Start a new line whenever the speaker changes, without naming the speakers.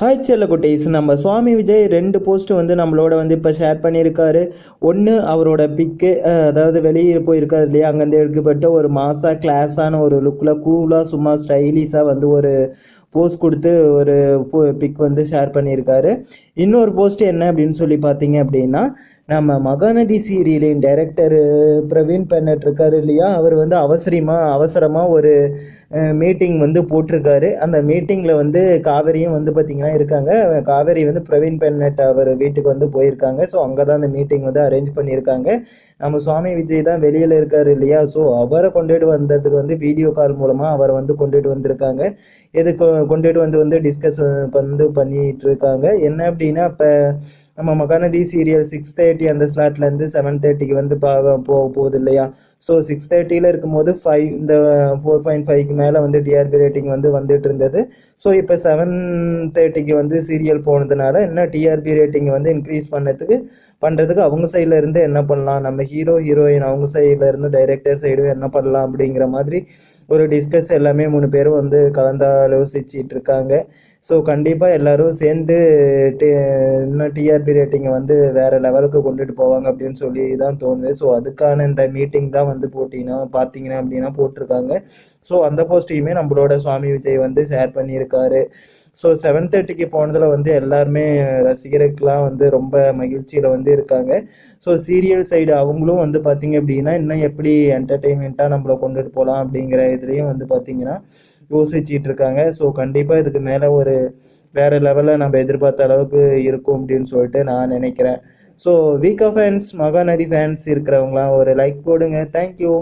Hi செல்ல குட்டீஸ் நம்ம சுவாமி விஜய் ரெண்டு போஸ்ட்டு வந்து நம்மளோட வந்து இப்போ ஷேர் பண்ணியிருக்காரு. ஒன்று அவரோட பிக்கு அதாவது வெளியே போயிருக்காரு இல்லையா? அங்கேருந்து எடுக்கப்பட்ட ஒரு மாசா கிளாஸான ஒரு லுக்கில் கூலாக சும்மா ஸ்டைலிஷாக வந்து ஒரு போஸ்ட் கொடுத்து ஒரு பிக் வந்து ஷேர் பண்ணியிருக்காரு. இன்னொரு போஸ்ட் என்ன அப்படின்னு சொல்லி பார்த்தீங்க அப்படின்னா நம்ம மகாநதி சீரியலின் டைரக்டர் பிரவீன் பென்னட் இருக்காரு இல்லையா? அவர் வந்து அவசரமாக அவசரமாக ஒரு மீட்டிங் வந்து போட்டிருக்காரு. அந்த மீட்டிங்கில் வந்து காவேரியும் வந்து பார்த்திங்கன்னா இருக்காங்க. காவேரி வந்து பிரவீன் பென்னட் அவர் வீட்டுக்கு வந்து போயிருக்காங்க. ஸோ அங்கே தான் அந்த மீட்டிங் வந்து அரேஞ்ச் பண்ணியிருக்காங்க. நம்ம சுவாமி விஜய் தான் வெளியில் இருக்காரு இல்லையா? ஸோ அவரை கொண்டுட்டு வந்ததுக்கு வந்து வீடியோ கால் மூலமாக அவரை வந்து கொண்டுட்டு வந்திருக்காங்க. எது கொண்டுட்டு வந்து வந்து டிஸ்கஸ் வந்து பண்ணிட்டு இருக்காங்க. என்ன அப்படின்னா இப்போ நம்ம மகாநதி சீரியல் சிக்ஸ் தேர்ட்டி அந்த ஸ்லாட்லேருந்து செவன் தேர்ட்டிக்கு வந்து பார்க்க போக போகுது இல்லையா ஸோ சிக்ஸ் தேர்ட்டியில் இருக்கும்போது ஃபைவ் இந்த ஃபோர் பாயிண்ட் ஃபைவ்க்கு மேலே வந்து டிஆர்பி ரேட்டிங் வந்து வந்துட்டு இருந்தது ஸோ இப்போ செவன் தேர்ட்டிக்கு வந்து சீரியல் போனதுனால என்ன டிஆர்பி ரேட்டிங் வந்து இன்க்ரீஸ் பண்ணதுக்கு பண்ணுறதுக்கு அவங்க சைடில் இருந்து என்ன பண்ணலாம்? நம்ம ஹீரோ ஹீரோயின் அவங்க சைடில் இருந்து டைரக்டர் சைடும் என்ன பண்ணலாம் அப்படிங்கிற மாதிரி ஒரு டிஸ்கஸ் எல்லாமே மூணு பேரும் வந்து கலந்தாலோசிச்சிட்டு இருக்காங்க. ஸோ கண்டிப்பாக எல்லாரும் சேர்ந்து இன்னும் டிஆர்பி ரேட்டிங்கை வந்து வேற லெவலுக்கு கொண்டுட்டு போவாங்க அப்படின்னு சொல்லி தான் தோணுது. ஸோ அதுக்கான இந்த மீட்டிங் தான் வந்து போட்டிங்கன்னா பார்த்தீங்கன்னா அப்படின்னா போட்டிருக்காங்க. ஸோ அந்த போஸ்ட்டையுமே நம்மளோட சுவாமி விஜய் வந்து ஷேர் பண்ணியிருக்காரு. ஸோ செவன் தேர்ட்டிக்கு போனதில் வந்து எல்லாருமே ரசிகருக்கெலாம் வந்து ரொம்ப மகிழ்ச்சியில் வந்து இருக்காங்க. ஸோ சீரியல் சைடு அவங்களும் வந்து பார்த்தீங்க அப்படின்னா இன்னும் எப்படி என்டர்டெயின்மெண்ட்டாக நம்மளை கொண்டுட்டு போகலாம் அப்படிங்கிற இதுலேயும் வந்து பார்த்தீங்கன்னா யோசிச்சுட்டு இருக்காங்க ஸோ கண்டிப்பாக இதுக்கு மேலே ஒரு வேற லெவலில் நம்ம எதிர்பார்த்த அளவுக்கு இருக்கும் அப்படின்னு சொல்லிட்டு நான் நினைக்கிறேன். ஸோ வீக்கா ஃபேன்ஸ் மகாநதி ஃபேன்ஸ் இருக்கிறவங்களாம் ஒரு லைக் போடுங்க. தேங்க்யூ